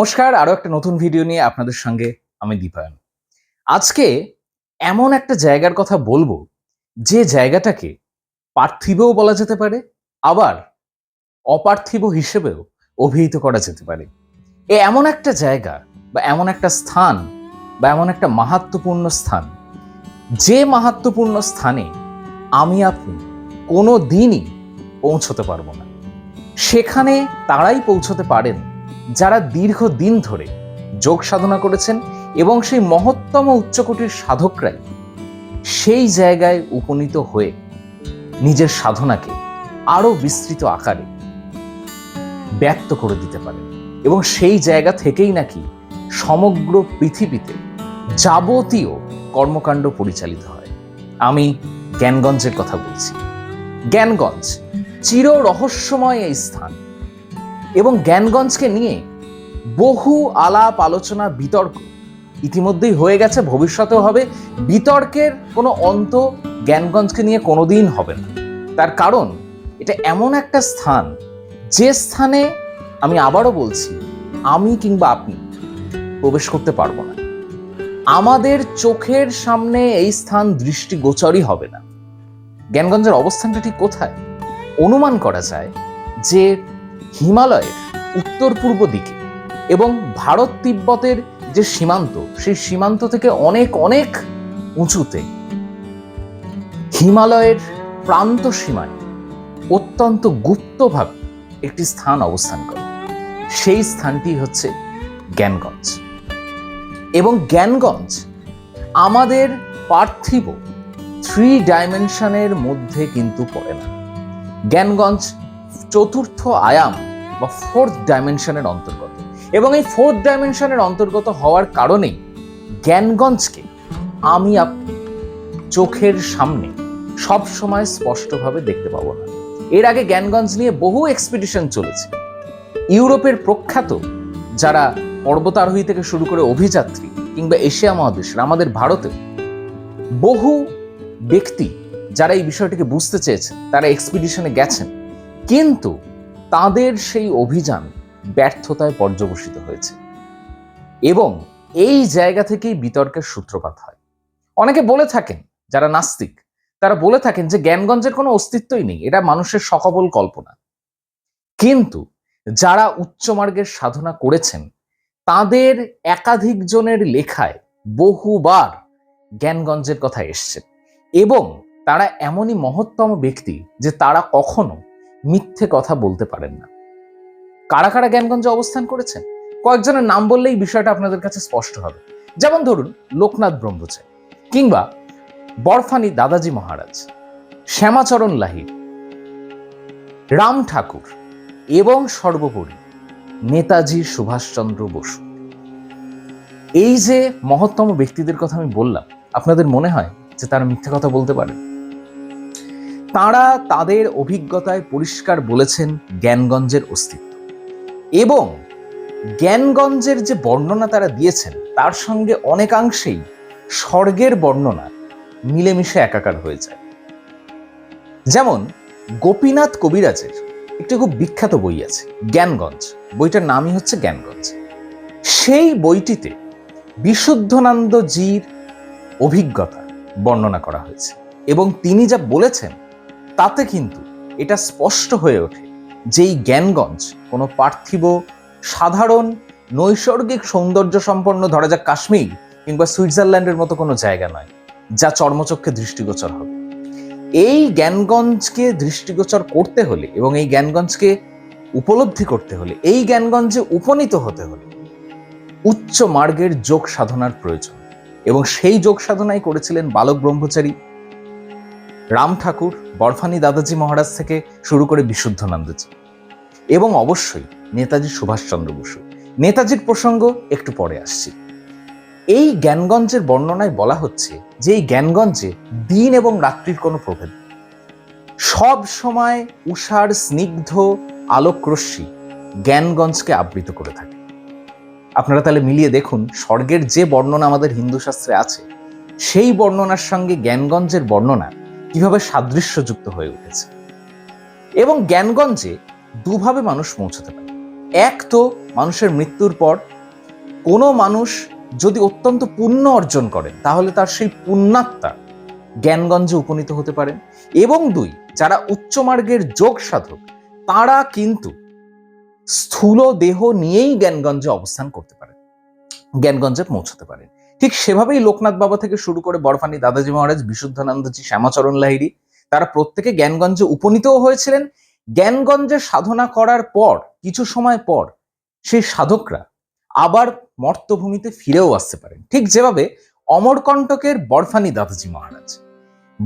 নমস্কার, আরও একটা নতুন ভিডিও নিয়ে আপনাদের সঙ্গে আমি দীপায়ন। আজকে এমন একটা জায়গার কথা বলব, যে জায়গাটাকে পার্থিবও বলা যেতে পারে, আবার অপার্থিব হিসেবেও অভিহিত করা যেতে পারে। এ এমন একটা জায়গা বা এমন একটা স্থান বা এমন একটা মাহাত্মপূর্ণ স্থান, যে মাহাত্মপূর্ণ স্থানে আমি আপনি কোনো দিনই পৌঁছতে পারব না। সেখানে তারাই পৌঁছতে পারেন যারা দীর্ঘ দিন ধরে যোগ সাধনা করেছেন এবং সেই মহত্তম উচ্চকোটির সাধকরাই সেই জায়গায় উপনীত হয়ে নিজের সাধনাকে আরও বিস্তৃত আকারে ব্যক্ত করে দিতে পারেন এবং সেই জায়গা থেকেই নাকি সমগ্র পৃথিবীতে যাবতীয় কর্মকাণ্ড পরিচালিত হয়। আমি জ্ঞানগঞ্জের কথা বলছি। জ্ঞানগঞ্জ চির রহস্যময় এই স্থান এবং জ্ঞানগঞ্জকে নিয়ে বহু আলাপ, আলোচনা, বিতর্ক। ইতিমধ্যেই হয়ে গেছে, ভবিষ্যতেও হবে। বিতর্কের কোনো অন্ত জ্ঞানগঞ্জকে নিয়ে কোনোদিন হবে না। তার কারণ, এটা এমন একটা স্থান, যে স্থানে আমি আবারও বলছি, আমি কিংবা আপনি প্রবেশ করতে পারব না। আমাদের চোখের সামনে এই স্থান দৃষ্টিগোচরই হবে না। জ্ঞানগঞ্জের অবস্থানটা ঠিক কোথায়? অনুমান করা যায় যে হিমালয়ের উত্তর পূর্ব দিকে এবং ভারত তিব্বতের যে সীমান্ত, সেই সীমান্ত থেকে অনেক অনেক উঁচুতে হিমালয়ের প্রান্ত সীমায় অত্যন্ত গুপ্তভাবে একটি স্থান অবস্থান করে। সেই স্থানটি হচ্ছে জ্ঞানগঞ্জ। এবং জ্ঞানগঞ্জ আমাদের পার্থিব থ্রি ডাইমেনশনের মধ্যে কিন্তু পড়ে না। জ্ঞানগঞ্জ চতুর্থ আয়াম বা ফোর্থ ডাইমেনশনের অন্তর্গত। এবং এই ফোর্থ ডাইমেনশনের অন্তর্গত হওয়ার কারণেই জ্ঞানগঞ্জকে আমি আপনি চোখের সামনে সব সময় স্পষ্টভাবে দেখতে পাবো না। এর আগে জ্ঞানগঞ্জ নিয়ে বহু এক্সপিডিশন চলেছে। ইউরোপের প্রখ্যাত যারা পর্বতারোহী থেকে শুরু করে অভিযাত্রী কিংবা এশিয়া মহাদেশের আমাদের ভারতে বহু ব্যক্তি যারা এই বিষয়টিকে বুঝতে চেয়েছেন, তারা এক্সপিডিশনে গেছেন। কিন্তু তাদের সেই অভিযান ব্যর্থতায় পর্যবসিত হয়েছে। এবং এই জায়গা থেকেই বিতর্কের সূত্রপাত হয়। অনেকে বলে থাকেন, যারা নাস্তিক, তারা বলে থাকেন যে জ্ঞানগঞ্জের কোনো অস্তিত্বই নেই, এটা মানুষের সকবল কল্পনা। কিন্তু যারা উচ্চমার্গের সাধনা করেছেন, তাদের একাধিক জনের লেখায় বহুবার জ্ঞানগঞ্জের কথা এসছে। এবং তারা এমনই মহত্তম ব্যক্তি যে তারা কখনো মিথ্যে কথা বলতে পারেন না। কারা কারা জ্ঞানগঞ্জে অবস্থান করেছেন? কয়েকজনের নাম বললেই বিষয়টা আপনাদের কাছে স্পষ্ট হবে। যেমন ধরুন, লোকনাথ ব্রহ্মচারী কিংবা বরফানি দাদাজি মহারাজ, শ্যামাচরণ লাহির রাম ঠাকুর এবং সর্বোপরি নেতাজি সুভাষচন্দ্র বসু। এই যে মহত্তম ব্যক্তিদের কথা আমি বললাম, আপনাদের মনে হয় যে তারা মিথ্যে কথা বলতে পারে? তারা তাদের অভিজ্ঞতায় পরিষ্কার বলেছেন জ্ঞানগঞ্জের অস্তিত্ব। এবং জ্ঞানগঞ্জের যে বর্ণনা তারা দিয়েছেন, তার সঙ্গে অনেকাংশেই স্বর্গের বর্ণনা মিলেমিশে একাকার হয়ে যায়। যেমন গোপীনাথ কবিরাজের একটি খুব বিখ্যাত বই আছে, জ্ঞানগঞ্জ। বইটার নামই হচ্ছে জ্ঞানগঞ্জ। সেই বইটিতে বিশুদ্ধানন্দ জির অভিজ্ঞতা বর্ণনা করা হয়েছে এবং তিনি যা বলেছেন, তাতে কিন্তু এটা স্পষ্ট হয়ে ওঠে। যে এই জ্ঞানগঞ্জ, কোনো পার্থিব, সাধারণ, নৈসর্গিক সৌন্দর্য সম্পন্ন, ধরা যাক কাশ্মীর কিংবা সুইজারল্যান্ডের মতো কোনো জায়গা নয়, যা চর্মচক্ষে দৃষ্টিগোচর হবে। এই জ্ঞানগঞ্জকে দৃষ্টিগোচর করতে হলে এবং এই জ্ঞানগঞ্জকে উপলব্ধি করতে হলে, এই জ্ঞানগঞ্জে উপনীত হতে হলে উচ্চ মার্গের যোগ সাধনার প্রয়োজন। এবং সেই যোগ সাধনাই করেছিলেন বালক ব্রহ্মচারী রাম ঠাকুর, বরফানি দাদাজি মহারাজ থেকে শুরু করে বিশুদ্ধানন্দজি এবং অবশ্যই নেতাজি সুভাষচন্দ্র বসু। নেতাজির প্রসঙ্গ একটু পরে আসছি। এই জ্ঞানগঞ্জের বর্ণনায় বলা হচ্ছে যে এই জ্ঞানগঞ্জে দিন এবং রাত্রির কোনো প্রভেদ। সব সময় উষার স্নিগ্ধ আলোকরশ্মি জ্ঞানগঞ্জকে আবৃত করে থাকে। আপনারা তাহলে মিলিয়ে দেখুন, স্বর্গের যে বর্ণনা আমাদের হিন্দু শাস্ত্রে আছে, সেই বর্ণনার সঙ্গে জ্ঞানগঞ্জের বর্ণনা কীভাবে সাদৃশ্যযুক্ত হয়ে উঠেছে। এবং জ্ঞানগঞ্জে দুভাবে মানুষ পৌঁছতে পারে। এক তো মানুষের মৃত্যুর পর কোনো মানুষ যদি অত্যন্ত পুণ্য অর্জন করেন তাহলে তার সেই পুণ্যাত্মা জ্ঞানগঞ্জে উপনীত হতে পারেন এবং দুই, যারা উচ্চমার্গের যোগ সাধক, তারা কিন্তু স্থূল দেহ নিয়েই জ্ঞানগঞ্জে অবস্থান করতে পারেন জ্ঞানগঞ্জে পৌঁছতে পারেন ঠিক সেভাবেই লোকনাথ বাবা থেকে শুরু করে বরফানি দাদাজি মহারাজ, বিশুদ্ধানন্দজি, শ্যামাচরণ লাহিড়ী, তারা প্রত্যেকে জ্ঞানগঞ্জে উপনীতও হয়েছিলেন। জ্ঞানগঞ্জে সাধনা করার পর, কিছু সময় পর, সেই সাধকরা আবার মর্তভূমিতে ফিরেও আসতে পারেন। ঠিক যেভাবে অমরকণ্টকের বরফানি দাদাজি মহারাজ।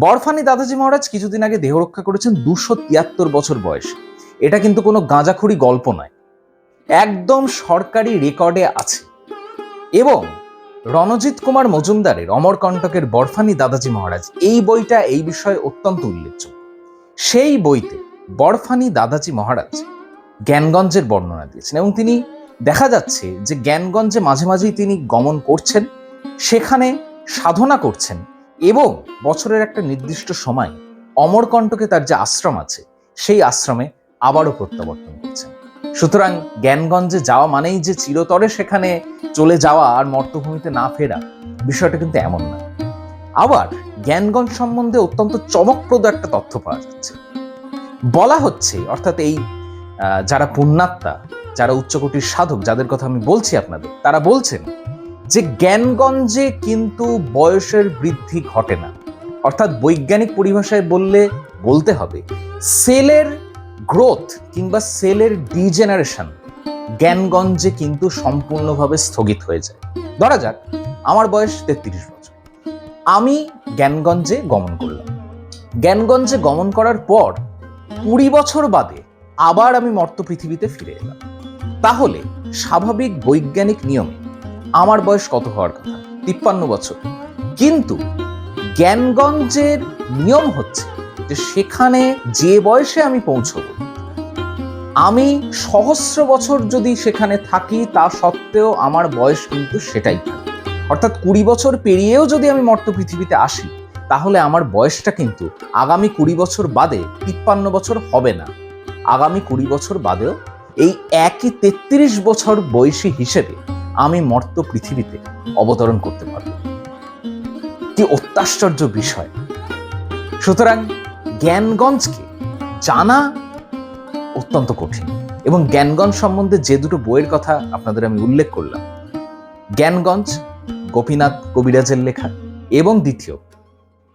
বরফানি দাদাজি মহারাজ কিছুদিন আগে দেহ রক্ষা করেছেন দুশো তিয়াত্তর বছর বয়সে। এটা কিন্তু কোনো গাঁজাখুরি গল্প নয়। একদম সরকারি রেকর্ডে আছে। এবং রণজিৎ কুমার মজুমদারের অমরকণ্টকের বরফানি দাদাজি মহারাজ, এই বইটা এই বিষয়ে অত্যন্ত উল্লেখযোগ্য। সেই বইতে বরফানি দাদাজি মহারাজ জ্ঞানগঞ্জের বর্ণনা দিয়েছেন এবং তিনি দেখা যাচ্ছে যে জ্ঞানগঞ্জে মাঝে মাঝেই তিনি গমন করছেন, সেখানে সাধনা করছেন এবং বছরের একটা নির্দিষ্ট সময় অমরকণ্টকে তার যে আশ্রম আছে, সেই আশ্রমে আবারও প্রত্যাবর্তন করছেন। সুতরাং জ্ঞানগঞ্জে যাওয়া মানেই যে চিরতরে সেখানে চলে যাওয়া আর মর্তভূমিতে না ফেরা, বিষয়টা কিন্তু এমন না। আবার জ্ঞানগঞ্জ সম্বন্ধে অত্যন্ত চমকপ্রদ একটা তথ্য পাওয়া যাচ্ছে। বলা হচ্ছে, অর্থাৎ এই যারা পুণ্যাত্মা, যারা উচ্চকোটির সাধক, যাদের কথা আমি বলছি আপনাদের, তারা বলছেন যে জ্ঞানগঞ্জে কিন্তু বয়সের বৃদ্ধি ঘটে না। অর্থাৎ বৈজ্ঞানিক পরিভাষায় বললে বলতে হবে, সেলের গ্রোথ কিংবা সেলের ডিজেনারেশন জ্ঞানগঞ্জে কিন্তু সম্পূর্ণভাবে স্থগিত হয়ে যায়। ধরা যাক, আমার বয়স তেত্রিশ বছর। আমি জ্ঞানগঞ্জে গমন করলাম। জ্ঞানগঞ্জে গমন করার পর কুড়ি বছর বাদে আবার আমি মর্ত পৃথিবীতে ফিরে এলাম। তাহলে স্বাভাবিক বৈজ্ঞানিক নিয়মে আমার বয়স কত হওয়ার কথা? তিপ্পান্ন বছর। কিন্তু জ্ঞানগঞ্জের নিয়ম হচ্ছে যে সেখানে যে বয়সে আমি পৌঁছব, আমি সহস্র বছর যদি সেখানে থাকি, তা সত্ত্বেও আমার বয়স কিন্তু সেটাই অর্থাৎ কুড়ি বছর পেরিয়েও যদি আমি মর্ত পৃথিবীতে আসি, তাহলে আমার বয়সটা কিন্তু আগামী কুড়ি বছর বাদে তিপ্পান্ন বছর হবে না। আগামী কুড়ি বছর বাদেও এই একই তেত্রিশ বছর বয়সী হিসেবে আমি মর্ত পৃথিবীতে অবতরণ করতে পারব। কি অত্যাশ্চর্য বিষয়। সুতরাং জ্ঞানগঞ্জকে জানা অত্যন্ত কঠিন। এবং জ্ঞানগঞ্জ সম্বন্ধে যে দুটো বইয়ের কথা আপনাদের আমি উল্লেখ করলাম, জ্ঞানগঞ্জ, গোপীনাথ কবিরাজের লেখা এবং দ্বিতীয়,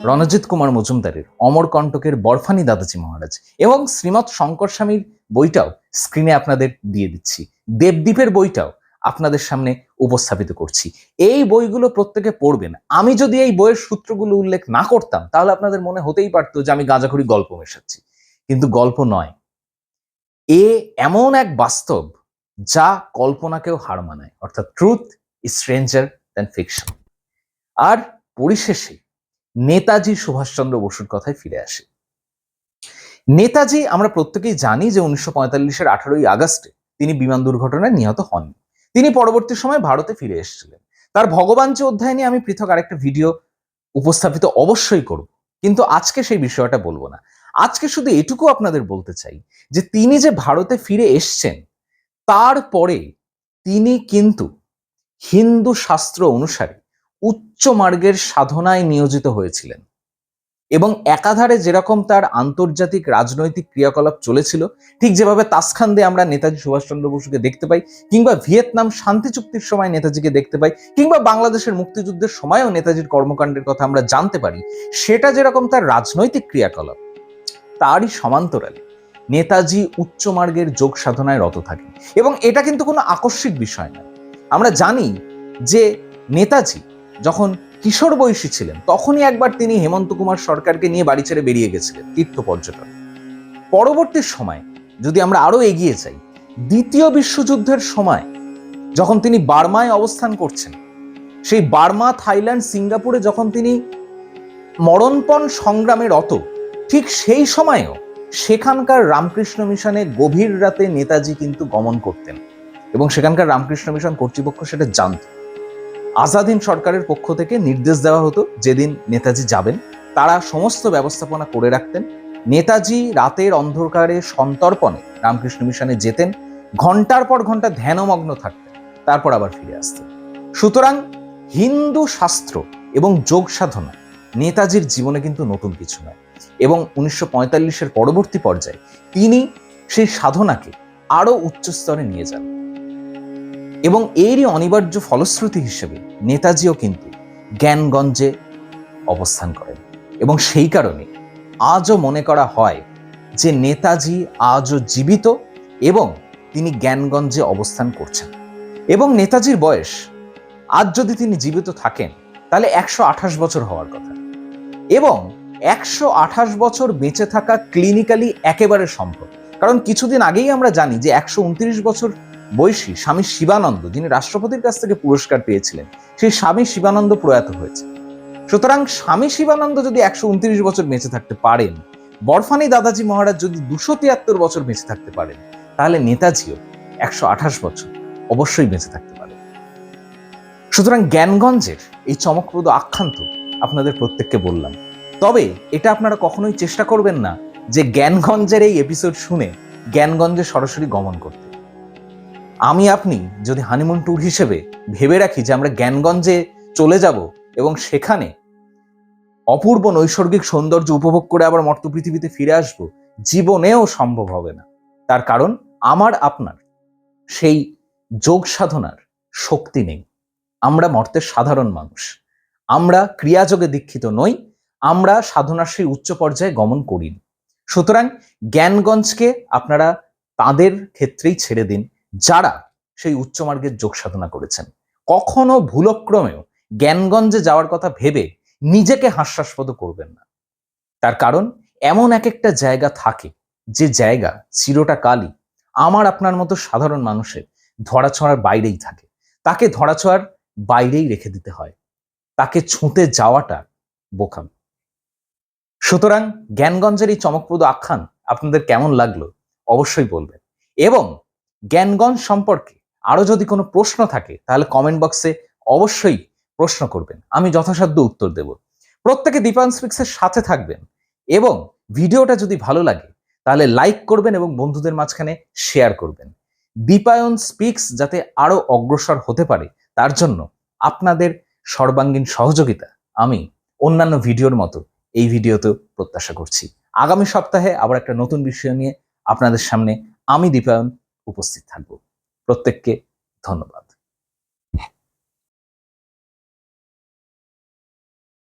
রণজিৎ কুমার মজুমদারের অমরকণ্টকের বরফানি দাদাজি মহারাজ এবং শ্রীমৎ শঙ্কর স্বামীর বইটাও স্ক্রিনে আপনাদের দিয়ে দিচ্ছি। দেবদ্বীপের বইটাও আপনাদের সামনে উপস্থাপিত করছি। এই বইগুলো প্রত্যেকে পড়বেন। আমি যদি এই বইয়ের সূত্রগুলো উল্লেখ না করতাম, তাহলে আপনাদের মনে হতেই পারতো যে আমি গাঁজাখুরি গল্প মেশাচ্ছি। কিন্তু গল্প নয়। এ এমন এক বাস্তব যা কল্পনাকেও হার মানায়। অর্থাৎ truth is stranger than fiction আর পরিশেষে নেতাজি সুভাষচন্দ্র বসুর কথায় ফিরে আসে। নেতাজি, আমরা প্রত্যেকেই জানি যে উনিশশো পঁয়তাল্লিশের আঠারোই আগস্টে তিনি বিমান দুর্ঘটনায় নিহত হন তিনি পরবর্তী সময় ভারতে ফিরে এসেছিলেন। তার ভগবান যে অধ্যায় নিয়ে আমি পৃথক আরেকটা ভিডিও উপস্থাপিত অবশ্যই করব, কিন্তু আজকে সেই বিষয়টা বলব না। আজকে শুধু এটুকু আপনাদের বলতে চাই যে তিনি যে ভারতে ফিরে এসছেন তারপরে তিনি কিন্তু হিন্দু শাস্ত্র অনুসারে উচ্চ মার্গের সাধনায় নিয়োজিত হয়েছিলেন। এবং একাধারে যেরকম তার আন্তর্জাতিক রাজনৈতিক ক্রিয়াকলাপ চলেছিল, ঠিক যেভাবে তাসখান্দে আমরা নেতাজি সুভাষচন্দ্র বসুকে দেখতে পাই, কিংবা ভিয়েতনাম শান্তি চুক্তির সময় নেতাজিকে দেখতে পাই, কিংবা বাংলাদেশের মুক্তিযুদ্ধের সময়ও নেতাজির কর্মকাণ্ডের কথা আমরা জানতে পারি, সেটা যেরকম তার রাজনৈতিক ক্রিয়াকলাপ, তারই সমান্তরালে নেতাজি উচ্চ মার্গের যোগ সাধনায় রত থাকেন। এবং এটা কিন্তু কোনো আকস্মিক বিষয় নয়। আমরা জানি যে নেতাজি যখন কিশোর বয়সী ছিলেন। তখনই একবার তিনি হেমন্ত কুমার সরকারকে নিয়ে বাড়ি ছেড়ে বেরিয়ে গেছিলেন, তীর্থ পর্যটন। পরবর্তী সময়, যদি আমরা আরও এগিয়ে যাই, দ্বিতীয় বিশ্বযুদ্ধের সময়, যখন তিনি বার্মায় অবস্থান করছেন, সেই বার্মা, থাইল্যান্ড, সিঙ্গাপুরে যখন তিনি মরণপণ সংগ্রামে রত, ঠিক সেই সময়েও সেখানকার রামকৃষ্ণ মিশনে গভীর রাতে নেতাজি কিন্তু গমন করতেন এবং সেখানকার রামকৃষ্ণ মিশন কর্তৃপক্ষ সেটা জানত। আজাদিন সরকারের পক্ষ থেকে নির্দেশ দেওয়া হতো, যেদিন নেতাজি যাবেন, তারা সমস্ত ব্যবস্থাপনা করে রাখতেন। নেতাজি রাতের অন্ধকারে সন্তর্পণে রামকৃষ্ণ মিশনে যেতেন, ঘণ্টার পর ঘণ্টা ধ্যানমগ্ন থাকতেন, তারপর আবার ফিরে আসতেন। সুতরাং হিন্দু শাস্ত্র এবং যোগ সাধনা নেতাজির জীবনে কিন্তু নতুন কিছু নয় এবং উনিশশো পঁয়তাল্লিশের পরবর্তী পর্যায়ে তিনি সেই সাধনাকে আরও উচ্চ স্তরে নিয়ে যান। এবং এরই অনিবার্য ফলশ্রুতি হিসেবে নেতাজিও কিন্তু জ্ঞানগঞ্জে অবস্থান করেন। এবং সেই কারণে আজও মনে করা হয় যে নেতাজি আজও জীবিত এবং তিনি জ্ঞানগঞ্জে অবস্থান করছেন। এবং নেতাজির বয়স, আজ যদি তিনি জীবিত থাকেন, তাহলে একশো আঠাশ বছর হওয়ার কথা। এবং একশো আঠাশ বছর বেঁচে থাকা ক্লিনিক্যালি একেবারে সম্ভব। কারণ কিছুদিন আগেই আমরা জানি যে একশো উনত্রিশ বছর বয়সী স্বামী শিবানন্দ, যিনি রাষ্ট্রপতির কাছ থেকে পুরস্কার পেয়েছিলেন, সেই স্বামী শিবানন্দ প্রয়াত হয়েছে। সুতরাং স্বামী শিবানন্দ যদি একশো উনত্রিশ বছর বেঁচে থাকতে পারেন, বরফানি দাদাজি মহারাজ যদি দুশো তিয়াত্তর বছর বেঁচে থাকতে পারেন, তাহলে নেতাজিও একশো আঠাশ বছর অবশ্যই বেঁচে থাকতে পারে সুতরাং জ্ঞানগঞ্জের এই চমকপ্রদ আখ্যান্ত আপনাদের প্রত্যেককে বললাম। তবে এটা আপনারা কখনোই চেষ্টা করবেন না যে জ্ঞানগঞ্জের এই এপিসোড শুনে জ্ঞানগঞ্জে সরাসরি গমন করতে। আমি আপনি যদি হানিমুন ট্যুর হিসেবে ভেবে রাখি যে আমরা জ্ঞানগঞ্জে চলে যাব এবং সেখানে অপূর্ব নৈসর্গিক সৌন্দর্য উপভোগ করে আবার মর্ত পৃথিবীতে ফিরে আসব, জীবনেও সম্ভব হবে না। তার কারণ আমার, আপনার সেই যোগ সাধনার শক্তি নেই। আমরা মর্তের সাধারণ মানুষ। আমরা ক্রিয়াযোগে দীক্ষিত নই। আমরা সাধনার সেই উচ্চ পর্যায়ে গমন করিনি সুতরাং জ্ঞানগঞ্জকে আপনারা তাদের ক্ষেত্রেই ছেড়ে দিন। যারা সেই উচ্চ মার্গের যোগ সাধনা করেছেন। কখনো ভুলক্রমেও জ্ঞানগঞ্জে যাওয়ার কথা ভেবে নিজেকে হাস্যাস্পদ করবেন না। তার কারণ, এমন এক একটা জায়গা থাকে যে জায়গা চিরটা কালই আমার আপনার মতো সাধারণ মানুষের ধরাছোঁয়ার বাইরেই থাকে। তাকে ধরাছোঁয়ার বাইরেই রেখে দিতে হয়। তাকে ছুঁতে যাওয়াটা বোকাম। সুতরাং জ্ঞানগঞ্জের এই চমকপ্রদ আখ্যান আপনাদের কেমন লাগল অবশ্যই বলবেন। এবং জ্ঞানগঞ্জ সম্পর্কে আরও যদি কোনো প্রশ্ন থাকে, তাহলে কমেন্ট বক্সে অবশ্যই প্রশ্ন করবেন। আমি যথাসাধ্য উত্তর দেব। প্রত্যেকে দীপায়ন স্পিক্সের সাথে থাকবেন এবং ভিডিওটা যদি ভালো লাগে, তাহলে লাইক করবেন এবং বন্ধুদের মাঝখানে শেয়ার করবেন। দীপায়ন স্পিক্স যাতে আরও অগ্রসর হতে পারে, তার জন্য আপনাদের সর্বাঙ্গীন সহযোগিতা আমি অন্যান্য ভিডিওর মতো এই ভিডিওতেও প্রত্যাশা করছি। আগামী সপ্তাহে আবার একটা নতুন বিষয় নিয়ে আপনাদের সামনে আমি দীপায়ন উপস্থিত থাকব। প্রত্যেককে ধন্যবাদ।